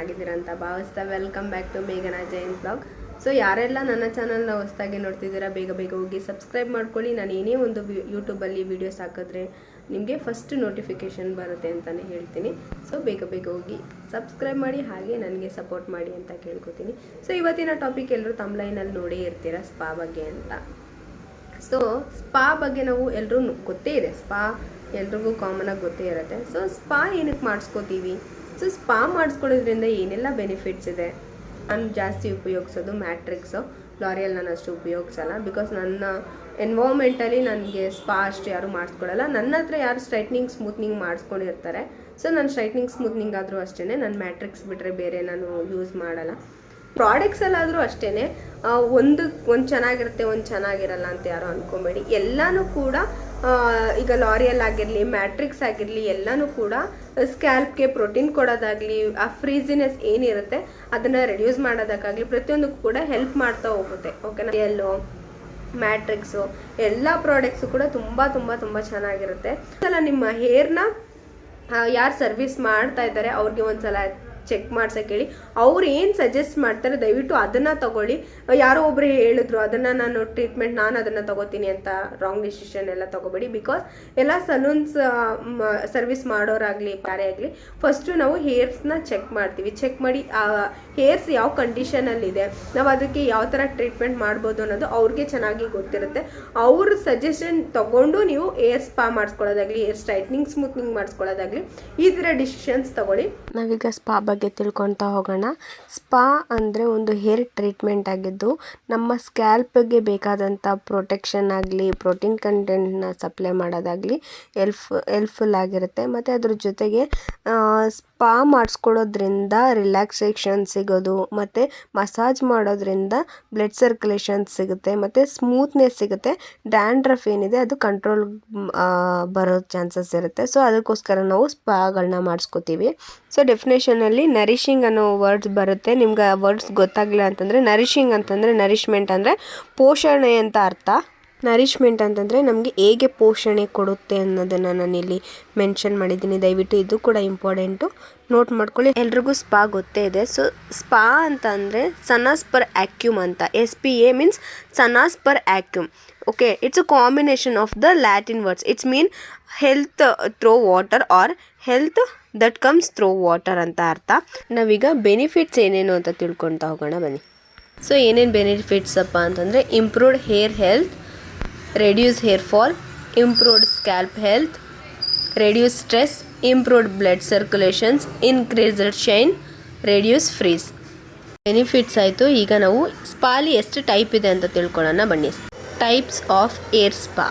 ಚೆನ್ನಾಗಿದ್ದೀರಾ ಅಂತ ಭಾವಿಸ್ತಾ ವೆಲ್ಕಮ್ ಬ್ಯಾಕ್ ಟು ಮೇಘನಾ ಜೈನ್ ಬ್ಲಾಗ್ ಸೊ ಯಾರೆಲ್ಲ ನನ್ನ ಚಾನಲ್ನ ಹೊಸ್ದಾಗಿ ನೋಡ್ತಿದ್ದೀರಾ, ಬೇಗ ಬೇಗ ಹೋಗಿ ಸಬ್ಸ್ಕ್ರೈಬ್ ಮಾಡ್ಕೊಳ್ಳಿ. ನಾನು ಏನೇ ಒಂದು ಯೂಟ್ಯೂಬಲ್ಲಿ ವೀಡಿಯೋಸ್ ಹಾಕಿದ್ರೆ ನಿಮಗೆ ಫಸ್ಟ್ ನೋಟಿಫಿಕೇಷನ್ ಬರುತ್ತೆ ಅಂತಲೇ ಹೇಳ್ತೀನಿ. ಸೊ ಬೇಗ ಬೇಗ ಹೋಗಿ ಸಬ್ಸ್ಕ್ರೈಬ್ ಮಾಡಿ, ಹಾಗೆ ನನಗೆ ಸಪೋರ್ಟ್ ಮಾಡಿ ಅಂತ ಕೇಳ್ಕೊತೀನಿ. ಸೊ ಇವತ್ತಿನ ಟಾಪಿಕ್ ಎಲ್ಲರೂ ತಮ್ಲೈನಲ್ಲಿ ನೋಡೇ ಇರ್ತೀರಾ ಸ್ಪಾ ಬಗ್ಗೆ ಅಂತ. ಸೊ ಸ್ಪಾ ಬಗ್ಗೆ ನಾವು ಎಲ್ಲರೂ ಗೊತ್ತೇ ಇದೆ. ಸ್ಪಾ ಎಲ್ರಿಗೂ ಕಾಮನಾಗಿ ಗೊತ್ತೇ ಇರುತ್ತೆ. ಸೊ ಸ್ಪಾ ಏನಕ್ಕೆ ಮಾಡಿಸ್ಕೋತೀವಿ? ಸೊ ಸ್ಪಾ ಮಾಡಿಸ್ಕೊಳ್ಳೋದ್ರಿಂದ ಏನೆಲ್ಲ ಬೆನಿಫಿಟ್ಸ್ ಇದೆ? ನಾನು ಜಾಸ್ತಿ ಉಪಯೋಗಿಸೋದು ಮ್ಯಾಟ್ರಿಕ್ಸು ಲಾರಿಯಲ್ ನಾನು ಅಷ್ಟು ಉಪಯೋಗಿಸಲ್ಲ ಬಿಕಾಸ್ ನನ್ನ ಎನ್ವೈರ್ಮೆಂಟಲ್ಲಿ ನನಗೆ ಸ್ಪಾ ಅಷ್ಟು ಯಾರು ಮಾಡಿಸ್ಕೊಡಲ್ಲ ನನ್ನ ಹತ್ರ ಯಾರು ಸ್ಟ್ರೈಟ್ನಿಂಗ್ ಸ್ಮೂತ್ನಿಂಗ್ ಮಾಡಿಸ್ಕೊಂಡಿರ್ತಾರೆ. ಸೊ ನಾನು ಸ್ಟ್ರೈಟ್ನಿಂಗ್ ಸ್ಮೂತ್ನಿಂಗ್ ಆದರೂ ಅಷ್ಟೇ ನಾನು ಮ್ಯಾಟ್ರಿಕ್ಸ್ ಬಿಟ್ಟರೆ ಬೇರೆ ನಾನು ಯೂಸ್ ಮಾಡಲ್ಲ. ಪ್ರಾಡಕ್ಟ್ಸಲ್ಲಾದರೂ ಅಷ್ಟೇ ಒಂದು ಒಂದು ಚೆನ್ನಾಗಿರುತ್ತೆ, ಒಂದು ಚೆನ್ನಾಗಿರಲ್ಲ ಅಂತ ಯಾರು ಅಂದ್ಕೊಬೇಡಿ ಎಲ್ಲನೂ ಕೂಡ ಈಗ ಲಾರಿಯಲ್ ಆಗಿರಲಿ, ಮ್ಯಾಟ್ರಿಕ್ಸ್ ಆಗಿರಲಿ, ಎಲ್ಲನೂ ಕೂಡ ಸ್ಕ್ಯಾಲ್ಪ್ಗೆ ಪ್ರೋಟೀನ್ ಕೊಡೋದಾಗಲಿ, ಆ ಫ್ರೀಸಿನೆಸ್ ಏನಿರುತ್ತೆ, ಅದನ್ನು ರೆಡ್ಯೂಸ್ ಮಾಡೋದಕ್ಕಾಗಲಿ ಪ್ರತಿಯೊಂದಕ್ಕೂ ಕೂಡ ಹೆಲ್ಪ್ ಮಾಡ್ತಾ ಹೋಗುತ್ತೆ. ಓಕೆನಾ ಎಲ್ಲೋ ಮ್ಯಾಟ್ರಿಕ್ಸು, ಎಲ್ಲ ಪ್ರಾಡಕ್ಟ್ಸು ಕೂಡ ತುಂಬ ತುಂಬ ತುಂಬ ಚೆನ್ನಾಗಿರುತ್ತೆ. ಸಲ ನಿಮ್ಮ ಹೇರ್ನ ಯಾರು ಸರ್ವಿಸ್ ಮಾಡ್ತಾ ಇದ್ದಾರೆ, ಅವ್ರಿಗೆ ಒಂದ್ಸಲ ಚೆಕ್ ಮಾಡ್ಸಕ್ಕೆ ಹೇಳಿ. ಅವ್ರು ಏನು ಸಜೆಸ್ಟ್ ಮಾಡ್ತಾರೆ ದಯವಿಟ್ಟು ಅದನ್ನು ತಗೊಳ್ಳಿ. ಯಾರೋ ಒಬ್ರು ಹೇಳಿದ್ರು, ಅದನ್ನು ನಾನು ಟ್ರೀಟ್ಮೆಂಟ್ ನಾನು ಅದನ್ನು ತಗೋತೀನಿ ಅಂತ ರಾಂಗ್ ಡಿಸಿಷನ್ ಎಲ್ಲ ತಗೋಬೇಡಿ. ಬಿಕಾಸ್ ಎಲ್ಲ ಸಲೂನ್ಸ್ ಸರ್ವಿಸ್ ಮಾಡೋರಾಗಲಿ ಯಾರೇ ಆಗಲಿ ಫಸ್ಟು ನಾವು ಹೇರ್ಸ್ನ ಚೆಕ್ ಮಾಡ್ತೀವಿ. ಚೆಕ್ ಮಾಡಿ ಹೇರ್ಸ್ ಯಾವ ಕಂಡೀಷನಲ್ಲಿದೆ ನಾವು ಅದಕ್ಕೆ ಯಾವ ಥರ ಟ್ರೀಟ್ಮೆಂಟ್ ಮಾಡ್ಬೋದು ಅನ್ನೋದು ಅವ್ರಿಗೆ ಚೆನ್ನಾಗಿ ಗೊತ್ತಿರುತ್ತೆ. ಅವ್ರ ಸಜೆಷನ್ ತಗೊಂಡು ನೀವು ಹೇರ್ ಸ್ಪಾ ಮಾಡಿಸ್ಕೊಳ್ಳೋದಾಗಲಿ ಏರ್ ಸ್ಟ್ರೈಟ್ನಿಂಗ್ ಸ್ಮೂತ್ನಿಂಗ್ ಮಾಡಿಸ್ಕೊಳ್ಳೋದಾಗಲಿ, ಈ ಥರ ಡಿಸಿಷನ್ಸ್ ತಗೊಳ್ಳಿ. ನಾವೀಗ ಸ್ಪಾ ತಿಳ್ಕೊತಾ ಹೋಗೋಣ. ಸ್ಪಾ ಅಂದರೆ ಒಂದು ಹೇರ್ ಟ್ರೀಟ್ಮೆಂಟ್ ಆಗಿದ್ದು, ನಮ್ಮ ಸ್ಕ್ಯಾಲ್ಪ್ಗೆ ಬೇಕಾದಂಥ ಪ್ರೊಟೆಕ್ಷನ್ ಆಗಲಿ, ಪ್ರೋಟೀನ್ ಕಂಟೆಂಟ್ನ ಸಪ್ಲೈ ಮಾಡೋದಾಗಲಿ ಎಲ್ಫ್ ಎಲ್ಫುಲ್ ಆಗಿರುತ್ತೆ. ಮತ್ತು ಅದ್ರ ಜೊತೆಗೆ ಸ್ಪಾ ಮಾಡಿಸ್ಕೊಳ್ಳೋದ್ರಿಂದ ರಿಲ್ಯಾಕ್ಸೇಷನ್ ಸಿಗೋದು, ಮತ್ತು ಮಸಾಜ್ ಮಾಡೋದ್ರಿಂದ ಬ್ಲಡ್ ಸರ್ಕ್ಯುಲೇಷನ್ ಸಿಗುತ್ತೆ, ಮತ್ತು ಸ್ಮೂತ್ನೆಸ್ ಸಿಗುತ್ತೆ. ಡ್ಯಾಂಡ್ರಫ್ ಏನಿದೆ ಅದು ಕಂಟ್ರೋಲ್ ಬರೋ ಚಾನ್ಸಸ್ ಇರುತ್ತೆ. ಸೊ, ಅದಕ್ಕೋಸ್ಕರ ನಾವು ಸ್ಪಾಗಳನ್ನ ಮಾಡಿಸ್ಕೋತೀವಿ. ಸೊ, ಡೆಫಿನೇಷನಲ್ಲಿ ನರಿಷಿಂಗ್ ಅನ್ನೋ ವರ್ಡ್ಸ್ ಬರುತ್ತೆ. ನಿಮ್ಗೆ ಆ ವರ್ಡ್ಸ್ ಗೊತ್ತಾಗಲಿಲ್ಲ ಅಂತಂದರೆ ನರಿಷಿಂಗ್ ಅಂತಂದರೆ ನರಿಷ್ಮೆಂಟ್ ಅಂದರೆ ಪೋಷಣೆ ಅಂತ ಅರ್ಥ. ನರಿಶ್ಮೆಂಟ್ ಅಂತಂದರೆ ನಮಗೆ ಹೇಗೆ ಪೋಷಣೆ ಕೊಡುತ್ತೆ ಅನ್ನೋದನ್ನು ನಾನಿಲ್ಲಿ ಮೆನ್ಷನ್ ಮಾಡಿದ್ದೀನಿ. ದಯವಿಟ್ಟು ಇದು ಕೂಡ ಇಂಪಾರ್ಟೆಂಟು ನೋಟ್ ಮಾಡ್ಕೊಳ್ಳಿ. ಎಲ್ರಿಗೂ ಸ್ಪಾ ಗೊತ್ತೇ ಇದೆ. ಸೊ ಸ್ಪಾ ಅಂತ ಅಂದರೆ ಸನಾಸ್ ಪರ್ ಆ್ಯಕ್ಯೂಮ್ ಅಂತ. S P A means Sanas per ಆ್ಯಕ್ಯೂಮ್ okay it's a combination of the Latin words it's mean health through water or health that comes through water ಅಂತ ಅರ್ಥ. ನಾವೀಗ ಬೆನಿಫಿಟ್ಸ್ ಏನೇನು ಅಂತ ತಿಳ್ಕೊತಾ ಹೋಗೋಣ ಬನ್ನಿ. ಸೊ ಏನೇನು ಅಪ್ಪ ಅಂತಂದರೆ improved hair health reduce hair fall improved scalp health reduce stress improved blood circulations increased shine reduce frizz benefits ಆಯಿತು. ಈಗ ನಾವು ಸ್ಪಾಲಿ ಎಷ್ಟು ಟೈಪ್ ಇದೆ ಅಂತ ತಿಳ್ಕೊಳ್ಳೋಣ. ಬನ್ನಿ. Types of hair spa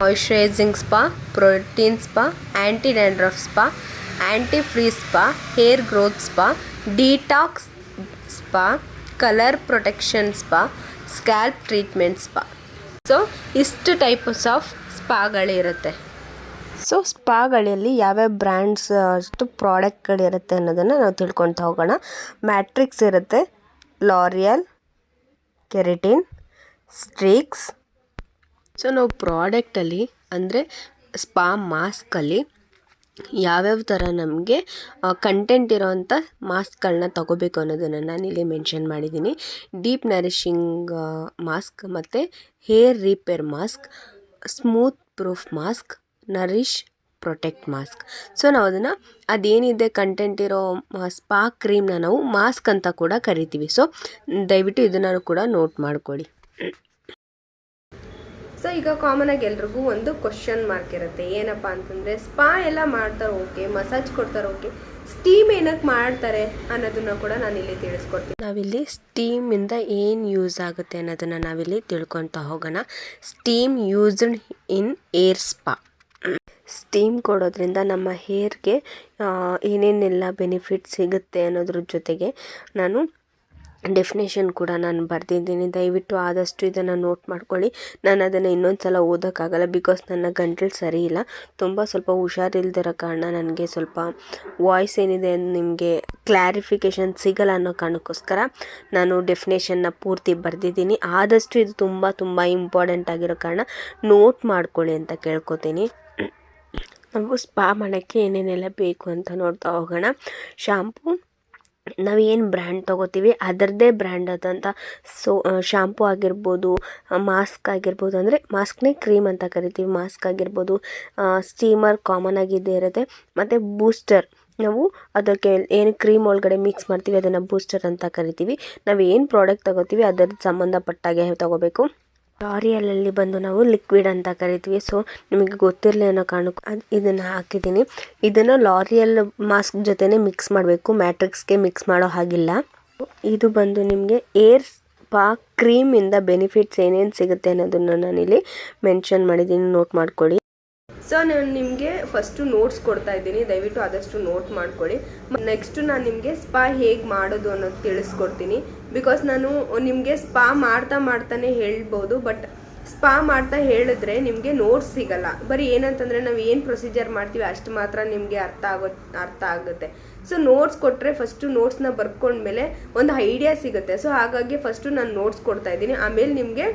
moisturising spa protein spa anti dandruff spa anti frizz spa hair growth spa detox spa colour protection spa scalp treatment spa so ಇಷ್ಟು types of ಸ್ಪಾಗಳಿರುತ್ತೆ. ಸೊ ಸ್ಪಾಗಳಲ್ಲಿ ಯಾವ್ಯಾವ ಬ್ರ್ಯಾಂಡ್ಸ್ ಅಷ್ಟು ಪ್ರಾಡಕ್ಟ್ಗಳಿರುತ್ತೆ ಅನ್ನೋದನ್ನು ನಾವು ತಿಳ್ಕೊತಾ ಹೋಗೋಣ. ಮ್ಯಾಟ್ರಿಕ್ಸ್ ಇರುತ್ತೆ L'Oreal keratin streaks so ನಾವು ಪ್ರಾಡಕ್ಟಲ್ಲಿ ಅಂದರೆ ಸ್ಪಾ ಮಾಸ್ಕಲ್ಲಿ ಯಾವ್ಯಾವ ಥರ ನಮಗೆ ಕಂಟೆಂಟ್ ಇರೋವಂಥ ಮಾಸ್ಕ್ಗಳನ್ನ ತಗೋಬೇಕು ಅನ್ನೋದನ್ನು ನಾನಿಲ್ಲಿ ಮೆನ್ಷನ್ ಮಾಡಿದ್ದೀನಿ ಡೀಪ್ ನರಿಷಿಂಗ್ ಮಾಸ್ಕ್ ಮತ್ತು hair repair mask smooth proof mask nourish protect mask so ನಾವು ಅದನ್ನು ಅದೇನಿದೆ ಕಂಟೆಂಟ್ ಇರೋ ಸ್ಪಾ ಕ್ರೀಮ್ನ ನಾವು ಮಾಸ್ಕ್ ಅಂತ ಕೂಡ ಕರಿತೀವಿ. ಸೊ ದಯವಿಟ್ಟು ಇದನ್ನು ಕೂಡ ನೋಟ್ ಮಾಡ್ಕೊಳ್ಳಿ ಸೊ ಈಗ ಕಾಮನ್ ಆಗಿ ಎಲ್ರಿಗೂ ಒಂದು ಕ್ವಶನ್ ಮಾರ್ಕ್ ಇರುತ್ತೆ. ಏನಪ್ಪ ಅಂತಂದ್ರೆ ಸ್ಪಾ ಎಲ್ಲ ಮಾಡ್ತಾರೆ ಓಕೆ ಮಸಾಜ್ ಕೊಡ್ತಾರೆ ಓಕೆ ಸ್ಟೀಮ್ ಏನಕ್ಕೆ ಮಾಡ್ತಾರೆ ಅನ್ನೋದನ್ನ ಕೂಡ ನಾನು ಇಲ್ಲಿ ತಿಳಿಸ್ಕೊಡ್ತೀನಿ. ನಾವಿಲ್ಲಿ ಸ್ಟೀಮಿಂದ ಏನು ಯೂಸ್ ಆಗುತ್ತೆ ಅನ್ನೋದನ್ನು ನಾವಿಲ್ಲಿ ತಿಳ್ಕೊತಾ ಹೋಗೋಣ. Steam used in hair spa steam ಕೊಡೋದ್ರಿಂದ ನಮ್ಮ ಹೇರ್ಗೆ ಏನೇನೆಲ್ಲ ಬೆನಿಫಿಟ್ ಸಿಗುತ್ತೆ ಅನ್ನೋದ್ರ ಜೊತೆಗೆ ನಾನು ಡೆಫಿನೇಷನ್ ಕೂಡ ನಾನು ಬರೆದಿದ್ದೀನಿ. ದಯವಿಟ್ಟು ಆದಷ್ಟು ಇದನ್ನು ನೋಟ್ ಮಾಡ್ಕೊಳ್ಳಿ. ನಾನು ಅದನ್ನು ಇನ್ನೊಂದು ಸಲ ಓದೋಕ್ಕಾಗಲ್ಲ ಬಿಕಾಸ್ ನನ್ನ ಗಂಟಲು ಸರಿ ಇಲ್ಲ. ತುಂಬ ಸ್ವಲ್ಪ ಹುಷಾರಿಲ್ದಿರೋ ಕಾರಣ ನನಗೆ ಸ್ವಲ್ಪ ವಾಯ್ಸ್ ಏನಿದೆ ನಿಮಗೆ ಕ್ಲಾರಿಫಿಕೇಷನ್ ಸಿಗಲ್ಲ ಅನ್ನೋ ಕಾರಣಕ್ಕೋಸ್ಕರ ನಾನು ಡೆಫಿನೇಷನ್ನ ಪೂರ್ತಿ ಬರೆದಿದ್ದೀನಿ. ಆದಷ್ಟು ಇದು ತುಂಬ ತುಂಬ ಇಂಪಾರ್ಟೆಂಟ್ ಆಗಿರೋ ಕಾರಣ ನೋಟ್ ಮಾಡ್ಕೊಳ್ಳಿ ಅಂತ ಕೇಳ್ಕೊತೀನಿ. ನಾವು ಸ್ಪಾ ಮಾಡೋಕ್ಕೆ ಏನೇನೆಲ್ಲ ಬೇಕು ಅಂತ ನೋಡ್ತಾ ಹೋಗೋಣ. ಶಾಂಪೂ ನಾವು ಏನು ಬ್ರ್ಯಾಂಡ್ ತೊಗೋತೀವಿ ಅದರದ್ದೇ ಬ್ರ್ಯಾಂಡ್ ಆದಂಥ ಸೋ ಶಾಂಪೂ ಆಗಿರ್ಬೋದು ಮಾಸ್ಕ್ ಆಗಿರ್ಬೋದು, ಅಂದರೆ ಮಾಸ್ಕ್ನೇ ಕ್ರೀಮ್ ಅಂತ ಕರಿತೀವಿ. ಮಾಸ್ಕ್ ಆಗಿರ್ಬೋದು ಸ್ಟೀಮರ್ ಕಾಮನ್ ಆಗಿ ಇದ್ದೇ ಇರುತ್ತೆ. ಮತ್ತು ಬೂಸ್ಟರ್ ನಾವು ಅದಕ್ಕೆ ಏನು ಕ್ರೀಮ್ ಒಳಗಡೆ ಮಿಕ್ಸ್ ಮಾಡ್ತೀವಿ, ಅದನ್ನು ಬೂಸ್ಟರ್ ಅಂತ ಕರಿತೀವಿ. ನಾವು ಏನು ಪ್ರಾಡಕ್ಟ್ ತಗೋತೀವಿ ಅದರ ಸಂಬಂಧಪಟ್ಟಾಗೆ ತಗೋಬೇಕು. ಲಾರಿಯಲಲ್ಲಿ ಬಂದು ನಾವು ಲಿಕ್ವಿಡ್ ಅಂತ ಕರಿತೀವಿ. ಸೊ ನಿಮಗೆ ಗೊತ್ತಿರಲಿ ಅನ್ನೋ ಕಾರಣಕ್ಕೂ ಅದು ಇದನ್ನು ಹಾಕಿದ್ದೀನಿ. ಇದನ್ನು ಲಾರಿಯಲ್ ಮಾಸ್ಕ್ ಜೊತೆನೇ ಮಿಕ್ಸ್ ಮಾಡಬೇಕು. ಮ್ಯಾಟ್ರಿಕ್ಸ್ಗೆ ಮಿಕ್ಸ್ ಮಾಡೋ ಹಾಗಿಲ್ಲ. ಇದು ಬಂದು ನಿಮಗೆ ಏರ್ ಸ್ಪಾ ಕ್ರೀಮಿಂದ ಬೆನಿಫಿಟ್ಸ್ ಏನೇನು ಸಿಗುತ್ತೆ ಅನ್ನೋದನ್ನು ನಾನಿಲ್ಲಿ ಮೆನ್ಷನ್ ಮಾಡಿದ್ದೀನಿ. ನೋಟ್ ಮಾಡ್ಕೊಳ್ಳಿ. ಸೊ ನಾನು ನಿಮಗೆ ಫಸ್ಟು ನೋಟ್ಸ್ ಕೊಡ್ತಾ ಇದ್ದೀನಿ. ದಯವಿಟ್ಟು ಆದಷ್ಟು ನೋಟ್ ಮಾಡ್ಕೊಳ್ಳಿ. ನೆಕ್ಸ್ಟು ನಾನು ನಿಮಗೆ ಸ್ಪಾ ಹೇಗೆ ಮಾಡೋದು ಅನ್ನೋದು ತಿಳಿಸ್ಕೊಡ್ತೀನಿ. ಬಿಕಾಸ್ ನಾನು ನಿಮಗೆ ಸ್ಪಾ ಮಾಡ್ತಾ ಮಾಡ್ತಾನೆ ಹೇಳ್ಬೋದು ಬಟ್ ಸ್ಪಾ ಮಾಡ್ತಾ ಹೇಳಿದ್ರೆ ನಿಮಗೆ ನೋಟ್ಸ್ ಸಿಗಲ್ಲ. ಬರೀ ಏನಂತಂದರೆ ನಾವು ಏನು ಪ್ರೊಸೀಜರ್ ಮಾಡ್ತೀವಿ ಅಷ್ಟು ಮಾತ್ರ ನಿಮಗೆ ಅರ್ಥ ಆಗೋ, ಅರ್ಥ ಆಗುತ್ತೆ. ಸೊ ನೋಟ್ಸ್ ಕೊಟ್ಟರೆ ಫಸ್ಟು ನೋಟ್ಸ್ನ ಬರ್ಕೊಂಡ್ಮೇಲೆ ಒಂದು ಐಡಿಯಾ ಸಿಗುತ್ತೆ. ಸೊ ಹಾಗಾಗಿ ಫಸ್ಟು ನಾನು ನೋಟ್ಸ್ ಕೊಡ್ತಾ ಇದ್ದೀನಿ. ಆಮೇಲೆ ನಿಮಗೆ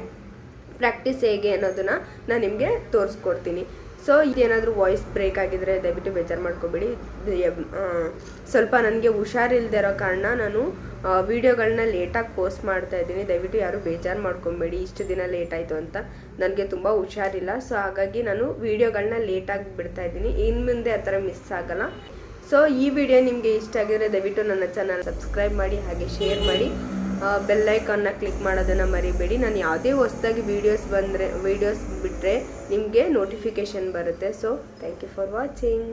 ಪ್ರಾಕ್ಟೀಸ್ ಹೇಗೆ ಅನ್ನೋದನ್ನ ನಾನು ನಿಮಗೆ ತೋರಿಸ್ಕೊಡ್ತೀನಿ. ಸೊ ಇದೇನಾದರೂ ವಾಯ್ಸ್ ಬ್ರೇಕ್ ಆಗಿದ್ರೆ ದಯವಿಟ್ಟು ಬೇಜಾರು ಮಾಡ್ಕೋಬೇಡಿ. ಸ್ವಲ್ಪ ನನಗೆ ಹುಷಾರಿಲ್ಲದೆ ಇರೋ ಕಾರಣ ನಾನು ವೀಡಿಯೋಗಳನ್ನ ಲೇಟಾಗಿ ಪೋಸ್ಟ್ ಮಾಡ್ತಾ ಇದ್ದೀನಿ. ದಯವಿಟ್ಟು ಯಾರು ಬೇಜಾರು ಮಾಡ್ಕೊಬೇಡಿ. ಇಷ್ಟು ದಿನ ಲೇಟ್ ಆಯಿತು ಅಂತ. ನನಗೆ ತುಂಬ ಹುಷಾರಿಲ್ಲ. ಸೊ ಹಾಗಾಗಿ ನಾನು ವೀಡಿಯೋಗಳನ್ನ ಲೇಟಾಗಿ ಬಿಡ್ತಾ ಇದ್ದೀನಿ. ಇನ್ನು ಮುಂದೆ ಆ ಥರ ಮಿಸ್ ಆಗಲ್ಲ. ಸೊ ಈ ವಿಡಿಯೋ ನಿಮಗೆ ಇಷ್ಟ ಆಗಿದ್ರೆ ದಯವಿಟ್ಟು ನನ್ನ ಚಾನಲ್ ಸಬ್ಸ್ಕ್ರೈಬ್ ಮಾಡಿ, ಹಾಗೆ ಶೇರ್ ಮಾಡಿ. ಬೆಲ್ಲೈಕನ್ನ ಕ್ಲಿಕ್ ಮಾಡೋದನ್ನು ಮರಿಬೇಡಿ. ನಾನು ಯಾವುದೇ ಹೊಸದಾಗಿ ವೀಡಿಯೋಸ್ ಬಂದರೆ ವೀಡಿಯೋಸ್ ಬಿಟ್ಟರೆ ನಿಮಗೆ ನೋಟಿಫಿಕೇಷನ್ ಬರುತ್ತೆ. So thank you for watching